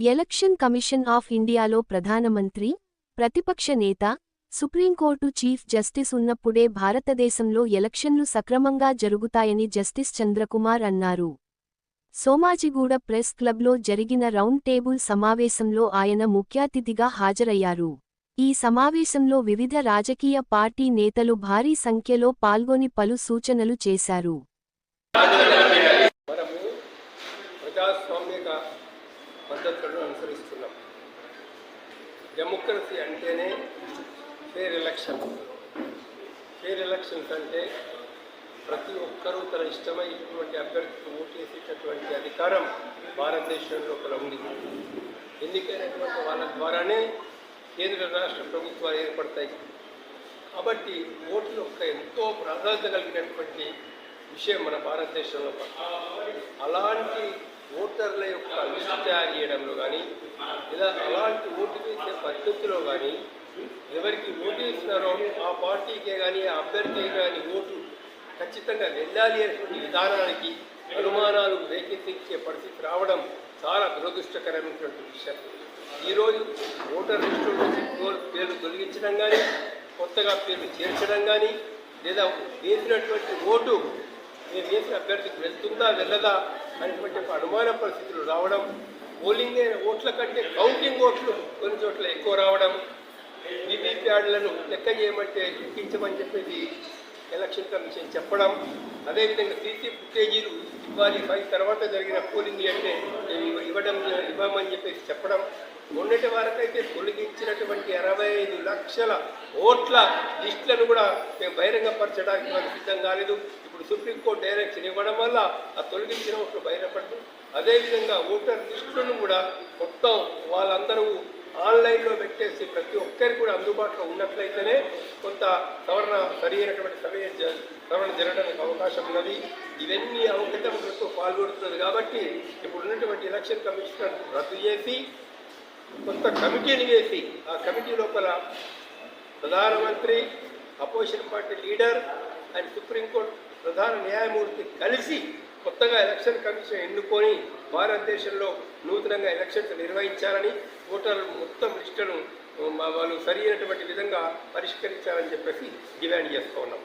Election commission of ఇండియాలో ప్రధానమంత్రి ప్రతిపక్ష నేత సుప్రీంకోర్టు చీఫ్ జస్టిస్ ఉన్నప్పుడే భారతదేశంలో ఎలక్షన్లు సక్రమంగా జరుగుతాయని జస్టిస్ చంద్రకుమార్ అన్నారు. సోమాజిగూడ ప్రెస్ క్లబ్లో జరిగిన రౌండ్ టేబుల్ సమావేశంలో ఆయన ముఖ్యాతిథిగా హాజరయ్యారు. ఈ సమావేశంలో వివిధ రాజకీయ పార్టీ నేతలు భారీ సంఖ్యలో పాల్గొని పలు సూచనలు చేశారు. పద్ధతులను అనుసరిస్తున్నాం. డెమోక్రసీ అంటేనే ఫేర్ ఎలక్షన్ ఫేర్ ఎలక్షన్స్ అంటే ప్రతి ఒక్కరూ తన ఇష్టమైనటువంటి అభ్యర్థికి ఓటేసేటటువంటి అధికారం భారతదేశం లోపల ఉంది. ఎన్నికైనటువంటి వాళ్ళ ద్వారానే కేంద్ర రాష్ట్ర ప్రభుత్వాలు ఏర్పడతాయి. కాబట్టి ఓట్లు యొక్క ఎంతో ప్రాధాన్యత కలిగినటువంటి విషయం మన భారతదేశంలో. అలాంటి ఓటర్ల యొక్క లిస్టు తయారు చేయడంలో కానీ ఇలా అలాంటి ఓటు వేసే పద్ధతిలో కానీ ఎవరికి ఓటు వేస్తున్నారో ఆ పార్టీకే కానీ ఆ అభ్యర్థికే కానీ ఓటు ఖచ్చితంగా వెళ్ళాలి అనేటువంటి విధానానికి అనుమానాలు రేకెత్తించే పరిస్థితి రావడం చాలా దురదృష్టకరమైనటువంటి విషయం. ఈరోజు ఓటర్ లిస్టులో పేర్లు తొలగించడం కానీ కొత్తగా పేర్లు చేర్చడం కానీ లేదా వేసినటువంటి ఓటు మేము వేసిన అభ్యర్థికి వెళ్తుందా వెళ్ళదా అనేటువంటి అనుమాన పరిస్థితులు రావడం పోలింగ్ అయిన ఓట్ల కంటే కౌంటింగ్ ఓట్లు కొన్ని చోట్ల ఎక్కువ రావడం బీపీ ప్యాడ్లను లెక్క చేయమంటే లెక్కించమని చెప్పేసి ఎలక్షన్ కమిషన్ చెప్పడం అదేవిధంగా సీసీ ఫుటేజీలు ఇవ్వాలి ఫైవ్ తర్వాత జరిగిన పోలింగ్ అంటే ఇవ్వడం ఇవ్వమని చెప్పేసి చెప్పడం. మొన్నటి వరకైతే తొలగించినటువంటి అరవై ఐదు లక్షల ఓట్ల లిస్టులను కూడా మేము బహిరంగపరచడానికి మనం సిద్ధం కాలేదు. ఇప్పుడు సుప్రీంకోర్టు డైరెక్షన్ ఇవ్వడం వల్ల ఆ తొలగించిన ఓట్లు బయటపడ్డు అదేవిధంగా ఓటర్ లిస్టులను కూడా మొత్తం వాళ్ళందరూ ఆన్లైన్లో పెట్టేసి ప్రతి ఒక్కరికి కూడా అందుబాటులో ఉన్నట్లయితేనే కొంత సవరణ సరైనటువంటి సమయం జ- సవరణ జరగడానికి అవకాశం ఉన్నది. ఇవన్నీ అవకతవకలతో పాల్గొడుతున్నది కాబట్టి ఇప్పుడు ఉన్నటువంటి ఎలక్షన్ కమిషనర్ రద్దు చేసి కొంత కమిటీని వేసి ఆ కమిటీ లోపల ప్రధానమంత్రి opposition party leader and supreme court ప్రధాన న్యాయమూర్తి కలిసి కొత్తగా ఎలక్షన్ కమిషన్ ఎన్నుకొని భారతదేశంలో నూతనంగా ఎలక్షన్స్ నిర్వహించాలని ఓటర్ మొత్తం లిస్టును వాళ్ళు సరి అయినటువంటి విధంగా పరిష్కరించాలని చెప్పేసి డిమాండ్ చేస్తూ ఉన్నాం.